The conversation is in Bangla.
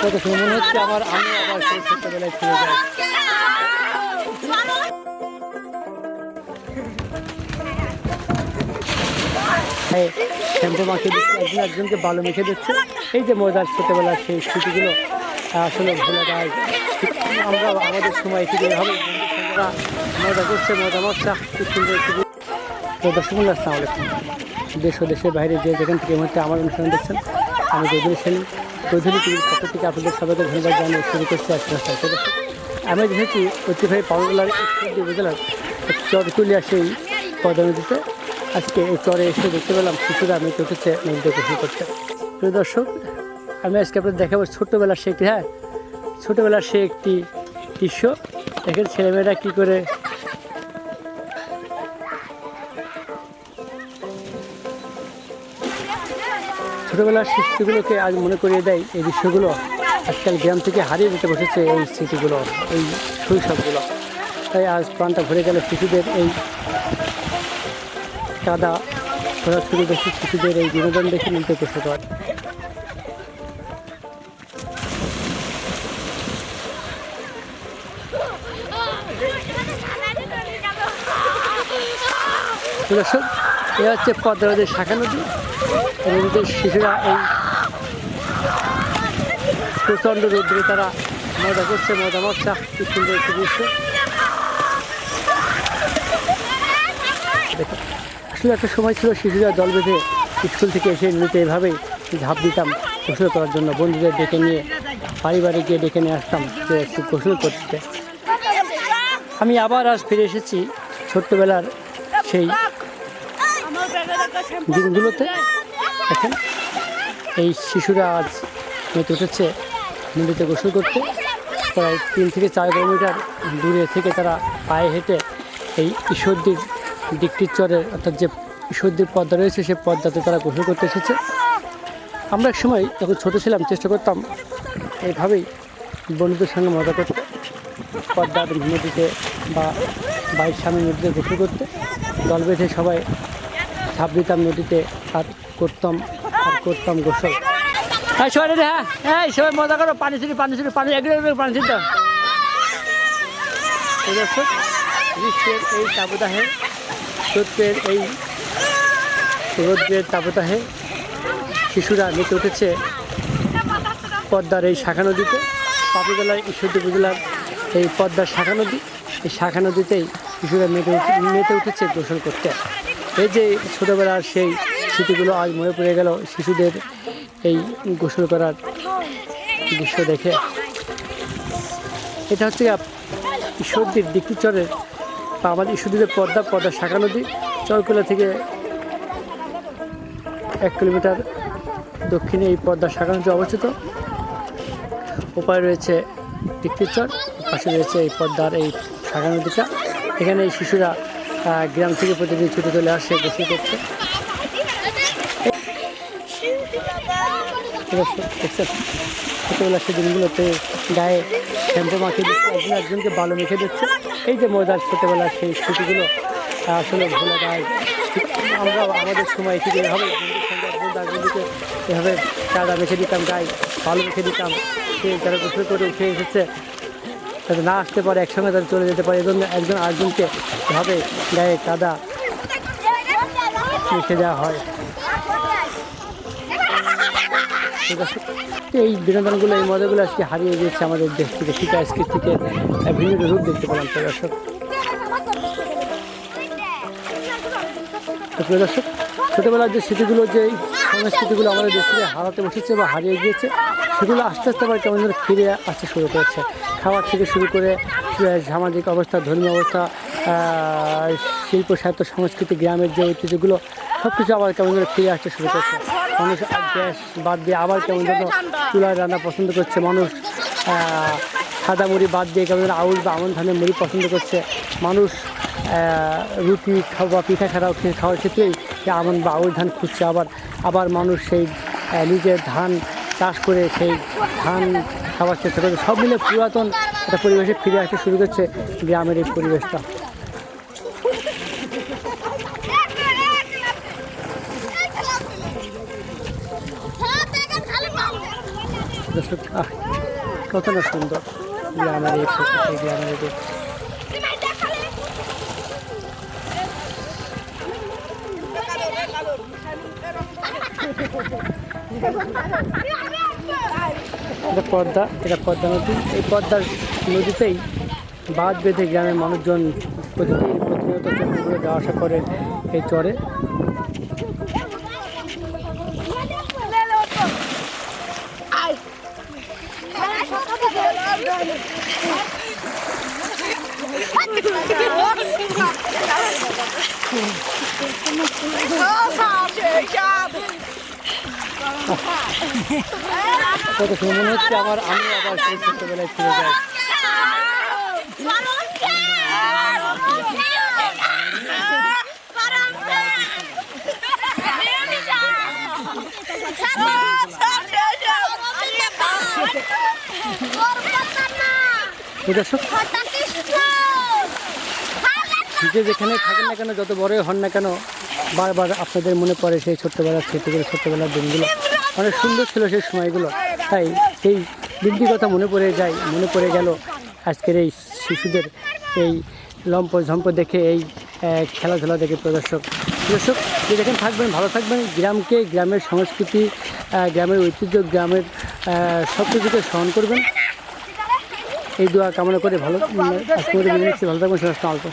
কত মনে হচ্ছে আমার আমি আবার সেই ছোট্টবেলায় ফিরে যাই। মাখিয়ে দিচ্ছে একজন একজনকে ভালো মেখে দিচ্ছে। এই যে মজার ছোটোবেলার সেই স্মৃতিগুলো আসলে ভুলে যায় আমরা আমাদের সময় এটি হবে। বন্ধুরা মজা করছে মজা মজা খুব সুন্দর একটি তো দর্শক বন্ধু, আসসালামু আলাইকুম। দেশ ও দেশের বাইরে যে যেখান থেকে মুহূর্তে আমার অনুষ্ঠান দেখছেন আমি চৌধুরী সেলিম। চৌধুরী টিভির থেকে আপনাদের সবাইকে ধন্যবাদ জানিয়ে শুরু করছি আজকে সাথে আমি যেহেতু ঐতিহ্যবাহী ঈশ্বরদী উপজেলার চরকুলিয়া সেই পদ্মা নদীতে আজকে এই চরে এসে দেখতে পেলাম শিশুরা মেতে উঠেছে নদীতে গোসল করতে প্রিয় দর্শক, আমি আজকে আপনাদের দেখাবো ছোট্টবেলার সে একটি হ্যাঁ ছোটোবেলার সে একটি দৃশ্য। দেখেন ছেলেমেয়েরা কী করে ছোটোবেলার স্মৃতিগুলোকে আজ মনে করিয়ে দেয় এই দৃশ্যগুলো। আজকাল গ্রাম থেকে হারিয়ে যেতে বসেছে এই স্মৃতিগুলো, এই শৈশবগুলো। তাই আজ প্রাণটা ভরে গেল শিশুদের এই কাদা ঘোরাছুরি দেখে শিশুদের এই বিনোদন দেখে নিতে বসে পারে এ হচ্ছে পদ্মা নদীর শাখা নদী। নদীতে শিশুরা এই প্রচণ্ড রৌদ্রে তারা মজা করছে, মজা মজা। খুব সুন্দর একটি দৃশ্য। আসলে একটা সময় ছিল শিশুরা দল বেঁধে স্কুল থেকে এসে নদীতে এভাবেই ঝাঁপ দিতাম, গোসল করার জন্য। বন্ধুদের ডেকে নিয়ে বাড়ি বাড়ি গিয়ে ডেকে নিয়ে আসতাম যে একটু গোসল করতে। আমি আবার আজ ফিরে এসেছি ছোট্টবেলার সেই দিনগুলোতে। দেখেন, এই শিশুরা আজ মেতে উঠেছে নদীতে গোসল করতে। প্রায় তিন থেকে চার কিলোমিটার দূরে থেকে তারা পায়ে হেঁটে এই ঈশ্বরদীর দিকটির চরে, অর্থাৎ যে ঈশ্বরদীর পদ্মা রয়েছে সেই পদ্মাতে তারা গোসল করতে এসেছে। আমরা এক সময় যখন ছোটো ছিলাম, চেষ্টা করতাম এইভাবেই বন্ধুদের সঙ্গে মজা করতে পদ্মার নদীতে বা বাড়ির সামনে নদীতে গোসল করতে। দল বেঁধে সবাই ঝাঁপ দিতাম নদীতে আর করতাম, আর করতাম গোসল। হ্যাঁ সবাই রে হ্যাঁ হ্যাঁ সবাই মজা করো, পানি ছিটি পানি ছিটি পানি এক পানি এই দর্শক গ্রীষ্মের এই তাবদাহে সত্যের এই রৌদ্রের তাবদাহে শিশুরা মেতে উঠেছে পদ্মার এই শাখা নদীতে। পাপিতলার ঈশ্বরদী উপজেলার এই পদ্মার শাখা নদী, এই শাখা নদীতেই শিশুরা মেতে মেতে উঠেছে গোসল করতে। এই যে ছোটোবেলার সেই স্মৃতিগুলো আজ মনে পড়ে গেল শিশুদের এই গোসল করার দৃশ্য দেখে। এটা হচ্ছে ঈশ্বরদীর দিকটি চরের বা আমাদের ঈশ্বরদীর পদ্মা পদ্মা শাখা নদী, চরকুলা থেকে এক কিলোমিটার দক্ষিণে এই পদ্মা শাখা নদী অবস্থিত। উপায় রয়েছে দিকটিচর পাশে রয়েছে এই পদ্মার এই শাখা নদীটা। এখানে এই শিশুরা গ্রাম থেকে প্রতিদিন ছুটে চলে আসে গোসল করতে। দর্শক দেখছেন দিনগুলোতে গায়ে শ্যাম্পু মাখিয়ে দিচ্ছে, একজন একজনকে ভালো মেখে দিচ্ছে। এই যে মজার ছোটোবেলার সেই স্মৃতিগুলো আসলে ভোলা যায় আমরা আমাদের সময় ঠিক এভাবে বন্ধুর সঙ্গে বন্ধু এভাবে কাদা মেখে দিতাম, গায়ে ভালো মেখে দিতাম, সে যারা গোসল করে উঠে এসেছে যাতে না আসতে পারে, একসঙ্গে তারা চলে যেতে পারে, এজন্য একজন আরেকজনকে এভাবে গায়ে কাদা মেখে দেওয়া হয়। এই বিনোদনগুলো, এই মজাগুলো আজকে হারিয়ে গিয়েছে আমাদের দেশ থেকে শিক্ষা সংস্কৃতিকে ভিন্ন রূপ দেখতে পেলাম তো দর্শক। তো প্রিয় দর্শক, ছোটোবেলার যে স্মৃতিগুলো, যে সংস্কৃতিগুলো আমাদের দেশ থেকে হারাতে বসেছে বা হারিয়ে গিয়েছে, সেগুলো আস্তে আস্তে আবার কেমন যেন ফিরে আসতে শুরু করেছে। খাবার থেকে শুরু করে সামাজিক অবস্থা, ধর্মীয় অবস্থা শিল্প সাহিত্য সংস্কৃতি, গ্রামের যে ঐতিহ্যগুলো সব কিছু আবার কেমন যেন ফিরে আসতে শুরু করছে। মানুষ গ্যাস বাদ দিয়ে আবার কেমন যেন চুলায় রান্না পছন্দ করছে মানুষ সাদা মুড়ি বাদ দিয়ে কেমন যেন আউল বা আমন ধানের মুড়ি পছন্দ করছে। মানুষ রুটি খাওয়া পিঠা খাওয়া খাওয়ার ক্ষেত্রেই সে আমন বা আউল ধান খুঁজছে। আবার আবার মানুষ সেই নিজের ধান চাষ করে সেই ধান খাওয়ার চেষ্টা করছে। সব মিলে পুরাতন একটা পরিবেশে ফিরে আসতে শুরু করছে গ্রামের এই পরিবেশটা। কত না সুন্দর গ্রামের এই গ্রামের এটা পদ্মা এটা পদ্মা নদী। এই পদ্মার নদীতেই বাঁধ বেঁধে গ্রামের মানুষজন প্রতিদিন প্রতিনিয়ত যাওয়া আসা করে এই চরে। কত সময় মনে হচ্ছে আমার আমি আবার সেই ছোট্টবেলায় ফিরে যাই তো যে যেখানে থাকেন না কেন, যত বড়ই হন না কেন, বারবার আপনাদের মনে পড়ে সেই ছোট্টবেলার স্মৃতিগুলো, ছোট্টবেলার দিনগুলো। অনেক সুন্দর ছিল সেই সময়গুলো। তাই সেই দিনটির কথা মনে পড়ে যায়, মনে পড়ে গেল আজকের এই শিশুদের এই লম্প ঝম্প দেখে, এই খেলাধুলা দেখে প্রদর্শক। দর্শক, যে যেখানে থাকবেন, ভালো থাকবেন। গ্রামকে, গ্রামের সংস্কৃতি গ্রামের ঐতিহ্য, গ্রামের সব কিছুকে স্মরণ করবেন। এই দোয়া কামনা করে ভালো ভালো থাকবেন অল্প